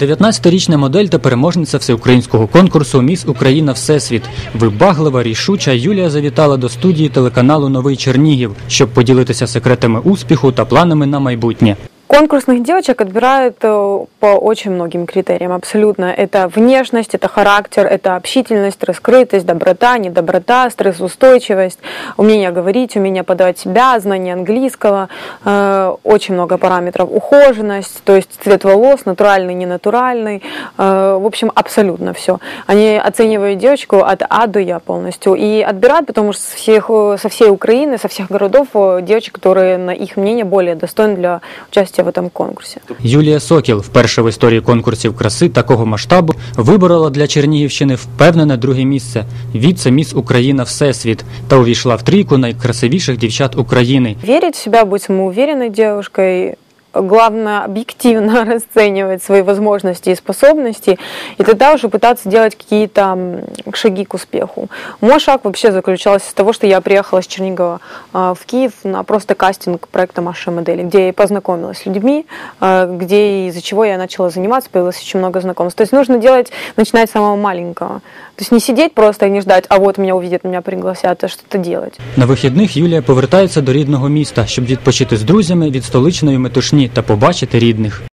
19-річна модель та переможниця всеукраїнського конкурсу Міс Україна Всесвіт. Вибаглива, рішуча Юлія завітала до студії телеканалу Новий Чернігів, щоб поділитися секретами успіху та планами на майбутнє. Конкурсных девочек отбирают э, по очень многим критериям, абсолютно. Это внешность, это характер, это общительность, раскрытость, доброта, недоброта, стрессоустойчивость, умение говорить, умение подавать себя, знание английского, э, очень много параметров. Ухоженность, то есть цвет волос, натуральный, ненатуральный, э, в общем, абсолютно все. Они оценивают девочку от А до Я полностью и отбирают, потому что со, всех, со всей Украины, со всех городов девочек, которые, на их мнение, более достойны для участия в этом конкурсе. Юлія Сокіл, вперше в історії конкурсів краси такого масштабу, виборола для Чернігівщини впевнене друге місце віце-міс Україна Всесвіт та увійшла в трійку найкрасивіших дівчат України. Верить в себе, бути самоуверенной девушкой, главное объективно расценивать свои возможности и способности, и тогда уже пытаться делать какие-то шаги к успеху. Мой шаг вообще заключался из того, что я приехала с Чернигова а, в Киев на просто кастинг проекта «Маша модели», где я и познакомилась с людьми, а, где из-за чего я начала заниматься, появилось очень много знакомств. То есть нужно делать, начинать с самого маленького. То есть не сидеть просто и не ждать, а вот меня увидят, меня пригласят, а что-то делать. На вихідних Юлія повертається до рідного міста, щоб відпочити з друзями від столичної метушні та побачити рідних.